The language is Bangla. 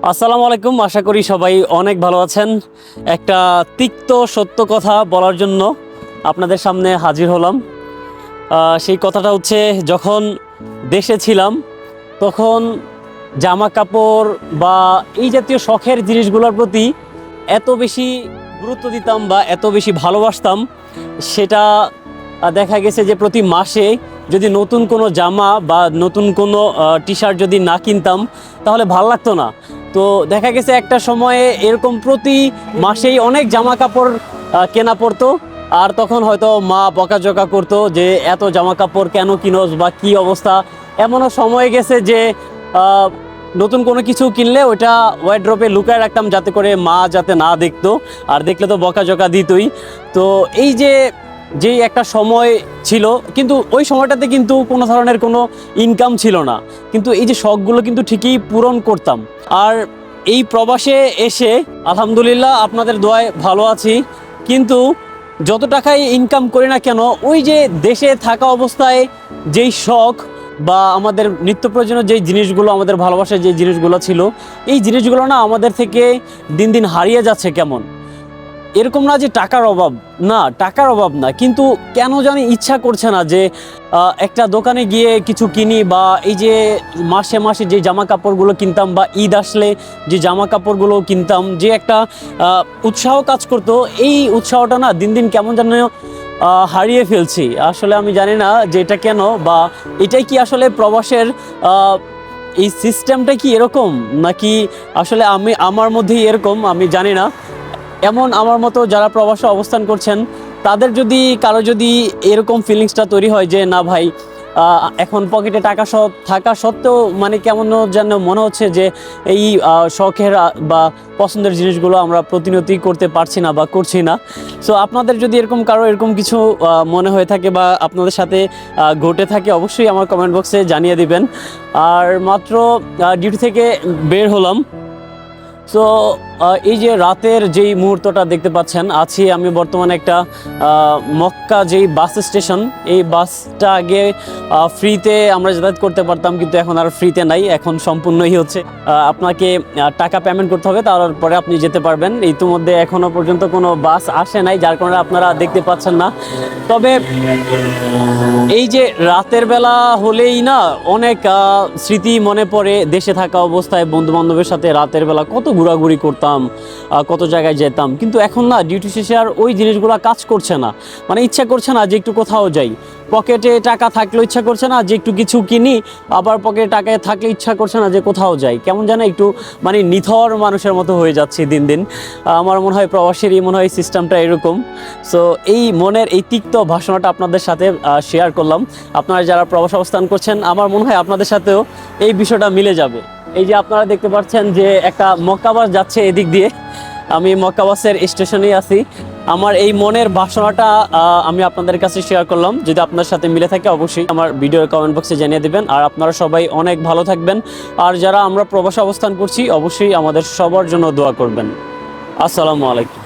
আসসালামু আলাইকুম, আশা করি সবাই অনেক ভালো আছেন। একটা তিক্ত সত্য কথা বলার জন্য আপনাদের সামনে হাজির হলাম। সেই কথাটা হচ্ছে, যখন দেশে ছিলাম, তখন জামা কাপড় বা এই জাতীয় শখের জিনিসগুলোর প্রতি এত বেশি গুরুত্ব দিতাম বা এত বেশি ভালোবাসতাম, সেটা দেখা গেছে যে প্রতি মাসে যদি নতুন কোনো জামা বা নতুন কোনো টি শার্ট যদি না কিনতাম, তাহলে ভালো লাগতো না। তো দেখা গেছে একটা সময়ে এরকম প্রতি মাসেই অনেক জামা কাপড় কেনা পড়তো। আর তখন হয়তো মা বকাঝকা করতো যে, এত জামা কাপড় কেন কিনোস বা কি অবস্থা? এমনও সময় গেছে যে নতুন কোনো কিছু কিনলে ওটা ওয়াইড্রপে লুকায় রাখতাম যাতে করে মা যাতে না দেখতো। আর দেখলে তো বকাঝকা দিতই। তো এই যে যেই একটা সময় ছিল, কিন্তু ওই সময়টাতে কিন্তু কোনো ধরনের কোনো ইনকাম ছিল না। কিন্তু এই যে শখগুলো কিন্তু ঠিকই পূরণ করতাম। আর এই প্রবাসে এসে আলহামদুলিল্লাহ আপনাদের দোয়ায় ভালো আছি। কিন্তু যত টাকাই ইনকাম করি না কেন, ওই যে দেশে থাকা অবস্থায় যেই শখ বা আমাদের নিত্য প্রয়োজনীয় যেই জিনিসগুলো, আমাদের ভালোবাসার যে জিনিসগুলো ছিল, এই জিনিসগুলো না আমাদের থেকে দিন দিন হারিয়ে যাচ্ছে কেমন? এরকম না যে টাকার অভাব, না, টাকার অভাব না, কিন্তু কেন জানি ইচ্ছা করছে না যে একটা দোকানে গিয়ে কিছু কিনি বা এই যে মাসে মাসে যে জামা কাপড়গুলো কিনতাম বা ঈদ আসলে যে জামা কাপড়গুলো কিনতাম, যে একটা উৎসাহ কাজ করতো, এই উৎসাহটা না দিন দিন কেমন যেন হারিয়ে ফেলছি। আসলে আমি জানি না যে এটা কেন বা এটাই কি আসলে প্রবাসের এই সিস্টেমটা কি এরকম? নাকি আসলে আমি, আমার মধ্যেই এরকম? আমি জানি না। এমন আমার মতো যারা প্রবাসে অবস্থান করছেন, তাদের যদি, কারও যদি এরকম ফিলিংসটা তৈরি হয় যে, না ভাই এখন পকেটে টাকা থাকা সত্ত্বেও মানে কেমন যেন মনে হচ্ছে যে, এই শখের বা পছন্দের জিনিসগুলো আমরা প্রতিনিয়তই করতে পারছি না বা করছি না। সো আপনাদের যদি এরকম কারও এরকম কিছু মনে হয়ে থাকে বা আপনাদের সাথে ঘটে থাকে, অবশ্যই আমার কমেন্ট বক্সে জানিয়ে দিবেন। আর মাত্র ডিউটি থেকে বের হলাম। সো এই যে রাতের যেই মুহূর্তটা দেখতে পাচ্ছেন, আছি আমি বর্তমানে একটা মক্কা যেই বাস স্টেশন, এই বাসটা আগে ফ্রিতে আমরা যাতায়াত করতে পারতাম, কিন্তু এখন আর ফ্রিতে নাই, এখন সম্পূর্ণই হচ্ছে। আপনাকে টাকা পেমেন্ট করতে হবে, তারপরে আপনি যেতে পারবেন। ইতিমধ্যে এখনও পর্যন্ত কোনো বাস আসে নাই, যার কারণে আপনারা দেখতে পাচ্ছেন না। তবে এই যে রাতের বেলা হলেই না, অনেক স্মৃতি মনে পড়ে, দেশে থাকা অবস্থায় বন্ধু বান্ধবের সাথে রাতের বেলা কত ঘোরাঘুরি করতাম। আহ, কত জায়গায় যেতাম। কিন্তু এখন না ডিউটি শেষে আর ওই জিনিসগুলো কাজ করছে না। মানে ইচ্ছা করছে না যে একটু কোথাও যাই। পকেটে টাকা থাকলেও ইচ্ছা করছে না যে একটু কিছু কিনি আবার পকেটে টাকায় থাকলে ইচ্ছা করছে না যে কোথাও যাই। কেমন যেন একটু মানে নিথর মানুষের মতো হয়ে যাচ্ছে দিন দিন। আমার মনে হয় প্রবাসেরই মনে হয় সিস্টেমটা এরকম। সো এই মনের এই তিক্ত ভাষণটা আপনাদের সাথে শেয়ার করলাম। আপনারা যারা প্রবাস অবস্থান করছেন আমার মনে হয় আপনাদের সাথেও এই বিষয়টা মিলে যাবে। এই যে আপনারা দেখতে পাচ্ছেন যে একটা মক্কাবাস যাচ্ছে এদিক দিয়ে। আমি মক্কাবাসের স্টেশনে আছি। আমার এই মনের বাসনাটা আমি আপনাদের কাছে শেয়ার করলাম। যদি আপনার সাথে মিলে থাকে, অবশ্যই আমার ভিডিওর কমেন্ট বক্সে জানিয়ে দেবেন। আর আপনারা সবাই অনেক ভালো থাকবেন। আর যারা আমরা প্রবাস অবস্থান করছি, অবশ্যই আমাদের সবার জন্য দোয়া করবেন। আসসালামু আলাইকুম।